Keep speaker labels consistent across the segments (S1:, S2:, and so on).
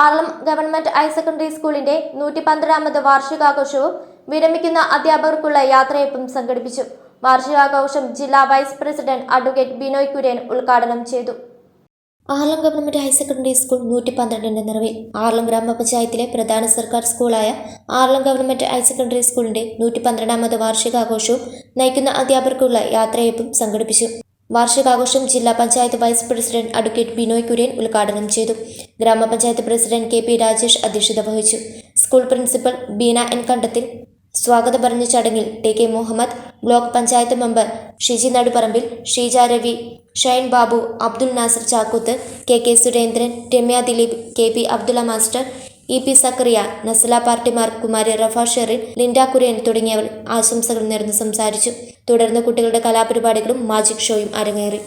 S1: Aralam government higher secondary സ്കൂളിന്റെ നൂറ്റി പന്ത്രണ്ടാമത് വാർഷികാഘോഷവും വിരമിക്കുന്ന അധ്യാപകർക്കുള്ള യാത്രയപ്പും സംഘടിപ്പിച്ചു. വാർഷികാഘോഷം ജില്ലാ vice president advocate Binoy Kurian ഉദ്ഘാടനം ചെയ്തു. Arlam government higher secondary school നൂറ്റി പന്ത്രണ്ടിന്റെ നിറവിൽ ആർലം ഗ്രാമപഞ്ചായത്തിലെ പ്രധാന സർക്കാർ സ്കൂളായ ആർലം ഗവൺമെന്റ് ഹയർ സെക്കൻഡറി സ്കൂളിന്റെ നൂറ്റി പന്ത്രണ്ടാമത് വാർഷികാഘോഷവും നയിക്കുന്ന അധ്യാപകർക്കുള്ള യാത്രയപ്പും സംഘടിപ്പിച്ചു. വാർഷികാഘോഷം ജില്ലാ panchayat vice president advocate Binoy Kurian ഉദ്ഘാടനം ചെയ്തു. ഗ്രാമപഞ്ചായത്ത് പ്രസിഡന്റ് കെ പി രാജേഷ് അധ്യക്ഷത വഹിച്ചു. School principal Beena N Kandathil. സ്വാഗതം പറഞ്ഞ ചടങ്ങിൽ T K Muhammad block panchayat member Shiji Naduparambil Sheeja Ravi Shine Babu Abdul Nasar Chakkooth K K Surendran Ramya Dileep K P Abdulla master E P Zacharia Nasla പാർട്ടിമാർ Kumari Rafa Sherin Linda Kurian തുടങ്ങിയവർ ആശംസകൾ നേർന്ന് സംസാരിച്ചു. തുടർന്ന് കുട്ടികളുടെ കലാപരിപാടികളും മാജിക് ഷോയും അരങ്ങേറി.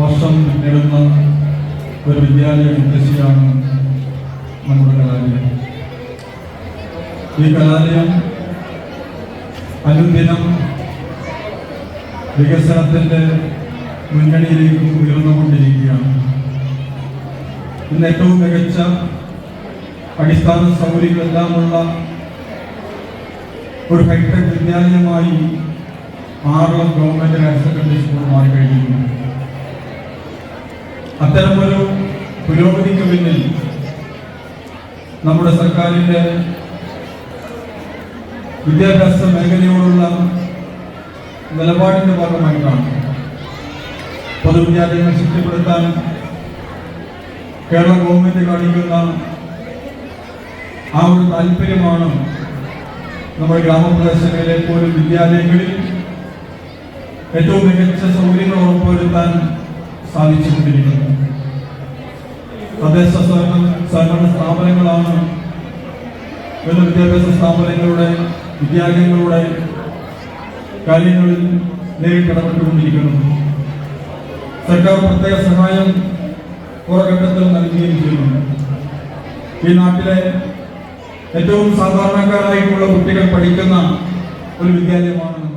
S2: വർഷം നേടുന്ന ഒരു വിദ്യാലയ മുത്തശ്ശിയാണ് നമ്മുടെ കലാലയം. ഈ കലാലയം അനുദിനം വികസനത്തിന്റെ മുന്നണിയിലേക്ക് ഉയർന്നുകൊണ്ടിരിക്കുകയാണ്. ഇന്ന് ഏറ്റവും മികച്ച അടിസ്ഥാന സൗകര്യങ്ങളെല്ലാമുള്ള ഒരു hi tech വിദ്യാലയമായി Aralam government higher secondary school മാറിക്കഴിഞ്ഞിരിക്കുന്നു. അത്തരമൊരു പുരോഗതിക്ക് പിന്നിൽ നമ്മുടെ സർക്കാരിന്റെ വിദ്യാഭ്യാസ മേഖലയോടുള്ള നിലപാടിന്റെ ഭാഗമായിട്ടാണ് പൊതുവിദ്യാലയങ്ങൾ ശക്തിപ്പെടുത്താൻ കേരള ഗവൺമെന്റ് കാണിക്കുന്ന ആ ഒരു താല്പര്യമാണ് നമ്മുടെ ഗ്രാമപ്രദേശങ്ങളിലെ പോലും വിദ്യാലയങ്ങളിൽ ഏറ്റവും മികച്ച സൗകര്യങ്ങൾ ഉറപ്പുവരുത്താൻ സാധിച്ചുകൊണ്ടിരിക്കുന്നത്. തദ്ദേശ സ്വയം സഹകരണ സ്ഥാപനങ്ങളാണ് വിദ്യാഭ്യാസ സ്ഥാപനങ്ങളുടെ വിദ്യാലയങ്ങളുടെ കാര്യങ്ങളിൽ നേരിട്ട് ഇടപെട്ടുകൊണ്ടിരിക്കുന്നത് സർക്കാർ പ്രത്യേക സഹായം പുറഘട്ടത്തിൽ നൽകിയിരിക്കുന്നു. ഈ നാട്ടിലെ ഏറ്റവും സാധാരണക്കാരായിട്ടുള്ള കുട്ടികൾ പഠിക്കുന്ന ഒരു വിദ്യാലയമാണ്